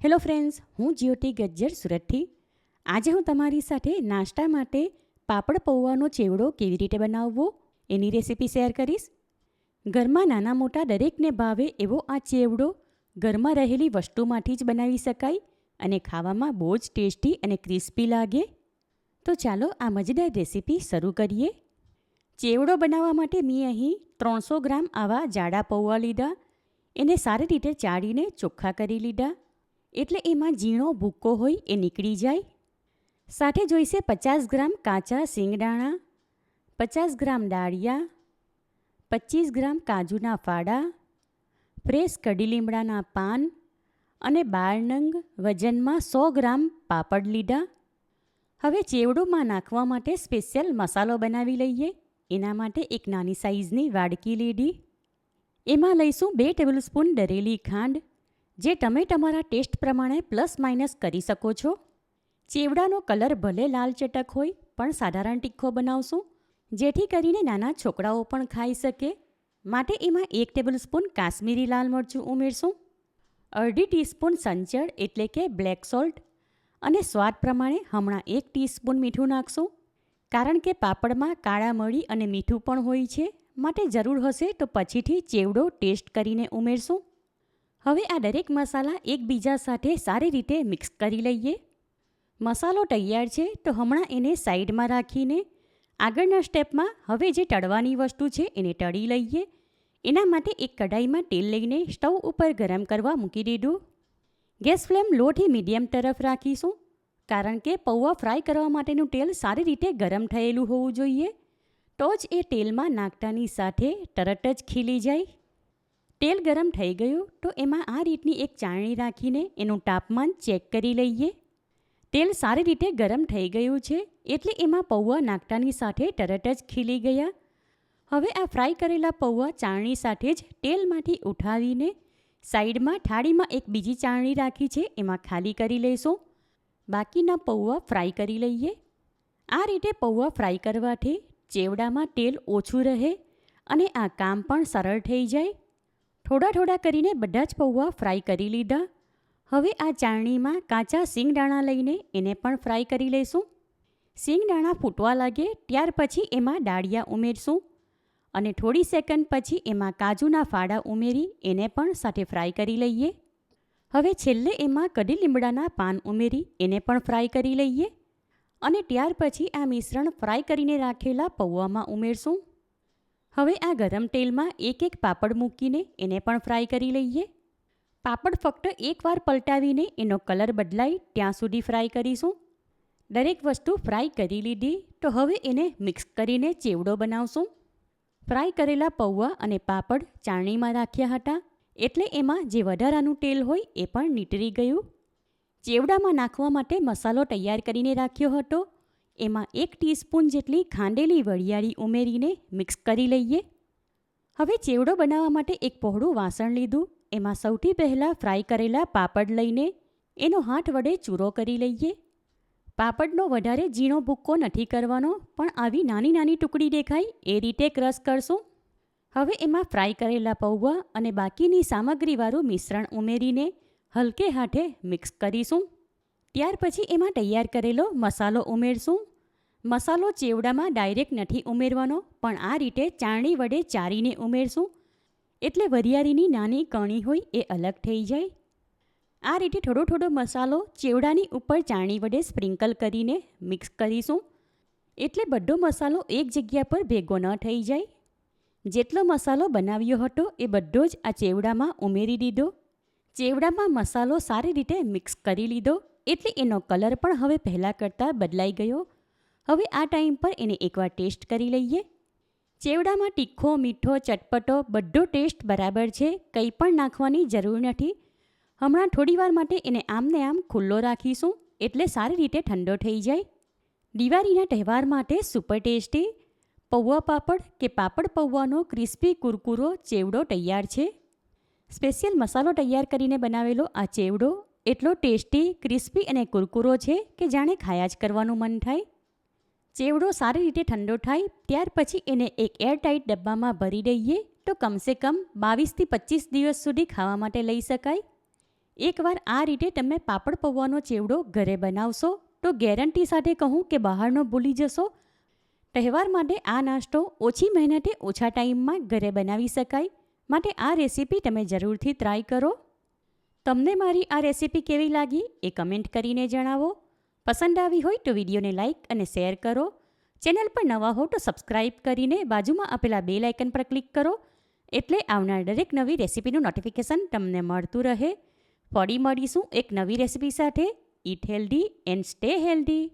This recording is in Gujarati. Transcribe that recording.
હેલો ફ્રેન્ડ્સ, હું જ્યોતિ ગજ્જર સુરતથી. આજે હું તમારી સાથે નાસ્તા માટે પાપડ પૌવાનો ચેવડો કેવી રીતે બનાવવો એની રેસીપી શેર કરીશ. ઘરમાં નાના મોટા દરેકને ભાવે એવો આ ચેવડો ઘરમાં રહેલી વસ્તુમાંથી જ બનાવી શકાય અને ખાવામાં બહુ જ ટેસ્ટી અને ક્રિસ્પી લાગે. તો ચાલો આ મજેદાર રેસીપી શરૂ કરીએ. ચેવડો બનાવવા માટે મેં અહીં ત્રણસો ગ્રામ આવા જાડા પૌવા લીધા. એને સારી રીતે ચાળીને ચોખ્ખા કરી લીધા. એટલે એમાં ઝીણો ભૂક્કો હોય એ નીકળી જાય. સાથે જોઈશે પચાસ ગ્રામ કાચા સિંગદાણા પચાસ ગ્રામ દાળિયા પચીસ ગ્રામ કાજુના ફાડા, ફ્રેશ કઢી લીમડાના પાન અને બાર નંગ વજનમાં સો ગ્રામ પાપડ લીધા. હવે ચેવડોમાં નાખવા માટે સ્પેશિયલ મસાલો બનાવી લઈએ. એના માટે એક નાની સાઇઝની વાડકી લીધી. એમાં લઈશું બે ટેબલ સ્પૂન દરેલી ખાંડ જે તમે તમારા ટેસ્ટ પ્રમાણે પ્લસ માઇનસ કરી શકો છો. ચેવડાનો કલર ભલે લાલ ચટક હોય, પણ સાધારણ તીખો બનાવશું, જેથી કરીને નાના છોકરાઓ પણ ખાઈ શકે. માટે એમાં એક ટેબલ સ્પૂન કાશ્મીરી લાલ મરચું ઉમેરશું, અડધી ટીસ્પૂન સંચળ એટલે કે બ્લેક સોલ્ટ, અને સ્વાદ પ્રમાણે હમણાં એક ટીસ્પૂન મીઠું નાખશું. કારણ કે પાપડમાં કાળા મળી અને મીઠું પણ હોય છે, માટે જરૂર હશે તો પછીથી ચેવડો ટેસ્ટ કરીને ઉમેરશું. હવે આ દરેક મસાલા એકબીજા સાથે સારી રીતે મિક્સ કરી લઈએ. મસાલો તૈયાર છે તો હમણાં એને સાઈડમાં રાખીને આગળના સ્ટેપમાં હવે જે તળવાની વસ્તુ છે એને તળી લઈએ. એના માટે એક કઢાઈમાં તેલ લઈને સ્ટવ ઉપર ગરમ કરવા મૂકી દીધું. ગેસ ફ્લેમ લોથી મીડિયમ તરફ રાખીશું, કારણ કે પૌવા ફ્રાય કરવા માટેનું તેલ સારી રીતે ગરમ થયેલું હોવું જોઈએ. તો જ એ તેલમાં નાખતાની સાથે તરત જ ખીલી જાય. તેલ ગરમ થઈ ગયું તો એમાં આ રીતની એક ચાળણી રાખીને એનું તાપમાન ચેક કરી લઈએ. તેલ સારી રીતે ગરમ થઈ ગયું છે એટલે એમાં પૌવા નાખતાની સાથે તરત જ ખીલી ગયા. હવે આ ફ્રાય કરેલા પૌવા ચાળણી સાથે જ તેલમાંથી ઉઠાવીને સાઈડમાં થાળીમાં એક બીજી ચાળણી રાખી છે એમાં ખાલી કરી લઈશું. બાકીના પૌવા ફ્રાય કરી લઈએ. આ રીતે પૌવા ફ્રાય કરવાથી ચેવડામાં તેલ ઓછું રહે અને આ કામ પણ સરળ થઈ જાય. થોડા થોડા કરીને બધા જ પૌવા ફ્રાય કરી લીધા. હવે આ ચાળણીમાં કાચા સિંગદાણા લઈને એને પણ ફ્રાય કરી લઈશું સિંગદાણા ફૂટવા લાગે ત્યાર પછી એમાં દાળિયા ઉમેરશું અને થોડી સેકન્ડ પછી એમાં કાજુના ફાડા ઉમેરી એને પણ સાથે ફ્રાય કરી લઈએ. હવે છેલ્લે એમાં કઢી લીમડાના પાન ઉમેરી એને પણ ફ્રાય કરી લઈએ અને ત્યાર પછી આ મિશ્રણ ફ્રાય કરીને રાખેલા પૌવામાં ઉમેરશું. હવે આ ગરમ તેલમાં એક એક પાપડ મૂકીને એને પણ ફ્રાય કરી લઈએ. પાપડ ફક્ત એકવાર પલટાવીને એનો કલર બદલાય ત્યાં સુધી ફ્રાય કરીશું. દરેક વસ્તુ ફ્રાય કરી લીધી તો હવે એને મિક્સ કરીને ચેવડો બનાવશું. ફ્રાય કરેલા પૌવા અને પાપડ ચાળણીમાં રાખ્યા હતા, એટલે એમાં જે વધારાનું તેલ હોય એ પણ નીતરી ગયું. ચેવડામાં નાખવા માટે મસાલો તૈયાર કરીને રાખ્યો હતો. એમાં એક ટીસ્પૂન જેટલી ખાંડેલી વરિયાળી ઉમેરીને મિક્સ કરી લઈએ. હવે ચેવડો બનાવવા માટે એક પહોળું વાસણ લીધું. એમાં સૌથી પહેલાં ફ્રાય કરેલા પાપડ લઈને એનો હાથ વડે ચૂરો કરી લઈએ. પાપડનો વધારે ઝીણો ભૂક્કો નથી કરવાનો, પણ આવી નાની નાની ટુકડી દેખાય એ રીતે ક્રશ કરશું. હવે એમાં ફ્રાય કરેલા પૌવા અને બાકીની સામગ્રીવાળું મિશ્રણ ઉમેરીને હલકે હાથે મિક્સ કરીશું. ત્યાર પછી એમાં તૈયાર કરેલો મસાલો ઉમેરશું. મસાલો ચેવડામાં ડાયરેક્ટ નથી ઉમેરવાનો, પણ આ રીતે ચાણી વડે ચારીને ઉમેરશું. એટલે વરિયાળીની નાની કણી હોય એ અલગ થઈ જાય. આ રીતે થોડો થોડો મસાલો ચેવડાની ઉપર ચાણી વડે સ્પ્રિંકલ કરીને મિક્સ કરીશું. એટલે બધો મસાલો એક જગ્યા પર ભેગો ન થઈ જાય. જેટલો મસાલો બનાવ્યો હતો એ બધો જ આ ચેવડામાં ઉમેરી દીધો. ચેવડામાં મસાલો સારી રીતે મિક્સ કરી લીધો. એટલે એનો કલર પણ હવે પહેલાં કરતાં બદલાઈ ગયો. હવે આ ટાઈમ પર એને એકવાર ટેસ્ટ કરી લઈએ. ચેવડામાં તીખો, મીઠો, ચટપટો બધો ટેસ્ટ બરાબર છે, કંઈ પણ નાખવાની જરૂર નથી. હમણાં થોડીવાર માટે એને આમને આમ ખુલ્લો રાખીશું, એટલે સારી રીતે ઠંડો થઈ જાય. દિવાળીના તહેવાર માટે સુપર ટેસ્ટી પૌવા પાપડ કે પાપડ પૌવાનો ક્રિસ્પી કુરકુરો ચેવડો તૈયાર છે. સ્પેશિયલ મસાલો તૈયાર કરીને બનાવેલો આ ચેવડો એટલો ટેસ્ટી, ક્રિસ્પી અને કુરકુરો છે કે જાણે ખાયા જ કરવાનું મન થાય. ચેવડો સારી રીતે ઠંડો થાય, ત્યાર પછી એને એક એરટાઇટ ડબ્બામાં ભરી દઈએ તો કમસે કમ બાવીસથી પચીસ દિવસ સુધી ખાવા માટે લઈ શકાય. એકવાર આ રીતે તમે પાપડ પૌવાનો ચેવડો ઘરે બનાવશો તો ગેરંટી સાથે કહું કે બહારનો ભૂલી જશો. તહેવાર માટે આ નાસ્તો ઓછી મહેનતે ઓછા ટાઈમમાં ઘરે બનાવી શકાય. માટે આ રેસીપી તમે જરૂરથી ટ્રાય કરો. તમને મારી આ રેસીપી કેવી લાગી એ કમેન્ટ કરીને જણાવો. પસંદ આવી હોય તો વિડીયોને લાઇક અને શેર કરો. ચેનલ પર નવા હો તો સબસ્ક્રાઇબ કરીને બાજુમાં આપેલા બે લાઇકન પર ક્લિક કરો. એટલે આવનાર દરેક નવી રેસીપીનું નોટિફિકેશન તમને મળતું રહે. ફરી મળીશું એક નવી રેસીપી સાથે. Eat healthy and stay healthy.